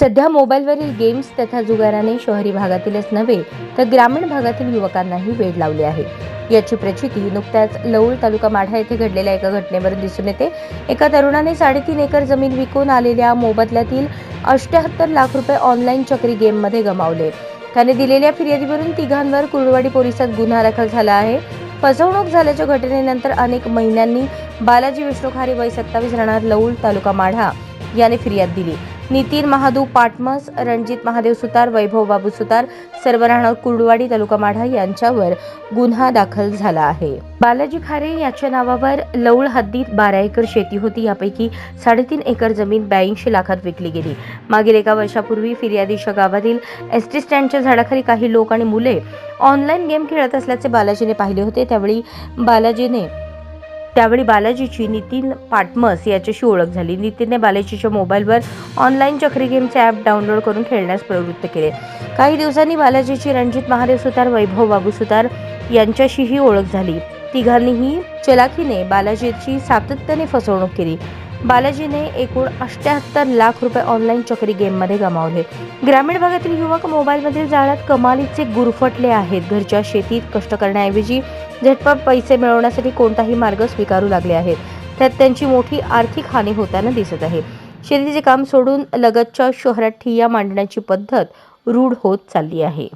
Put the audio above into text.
सध्या मोबाईलवरील गेम्स तथा जुगाराने शहरी भागातीलच नव्हे तर ग्रामीण भागातील युवकांनाही वेळ लावली आहे. याची प्रचिती नुकत्याच लौळ तालुका माढा येथे घडलेल्या एका घटनेवरून दिसून येते. एका तरुणाने साडेतीन एकर जमीन विकून आलेल्या मोबदल्यातील अष्ट्याहत्तर लाख रुपये ऑनलाईन चक्री गेममध्ये गमावले. त्याने दिलेल्या फिर्यादीवरून तिघांवर कुर्डवाडी पोलिसात गुन्हा दाखल झाला आहे. फसवणूक झाल्याच्या घटनेनंतर अनेक महिन्यांनी बालाजी विष्णू खारे वय सत्तावीस राहणार लौळ तालुका माढा याने फिर्याद दिली. नितीन महादू पाटमस रणजित महादेव सुतार वैभव बाबू सुतार सर्व राहणार कुर्डवाडी तालुका माढा यांच्यावर गुन्हा दाखल झाला आहे. बालाजी खारे याच्या नावावर लौळ हद्दीत बारा एकर शेती होती. यापैकी साडेतीन एकर जमीन ब्याऐंशी लाखात विकली गेली. मागील एका वर्षापूर्वी फिर्यादीच्या गावातील एस टी स्टँडच्या झाडाखाली काही लोक आणि मुले ऑनलाईन गेम खेळत असल्याचे बालाजीने पाहिले होते. त्यावेळी बालाजीने त्यावेळी बालाजीची नितीन पाटमस याच्याशी ओळख झाली. नितीनने बालाजीच्या मोबाईलवर ऑनलाईन चक्री गेमचे ॲप डाउनलोड करून खेळण्यास प्रवृत्त केले. काही दिवसांनी बालाजीची रणजित महादेव सुतार वैभव बाबू सुतार यांच्याशीही ओळख झाली. तिघांनीही चलाखीने बालाजीची सातत्याने फसवणूक केली. बालाजीने एकूण अष्ट्याहत्तर लाख रुपये ऑनलाईन चक्री गेममध्ये गमावले. ग्रामीण भागातील युवक मोबाईलमधील जाळ्यात कमालीचे गुरफटले आहेत. घरच्या शेतीत कष्ट करण्याऐवजी झटपट पैसे मिळवण्यासाठी कोणताही मार्ग स्वीकारू लागले आहेत. त्यात त्यांची मोठी आर्थिक हानी होताना दिसत आहे. शेतीचे काम सोडून लगतच्या शहरात ठिय्या मांडण्याची पद्धत रूढ होत चालली आहे.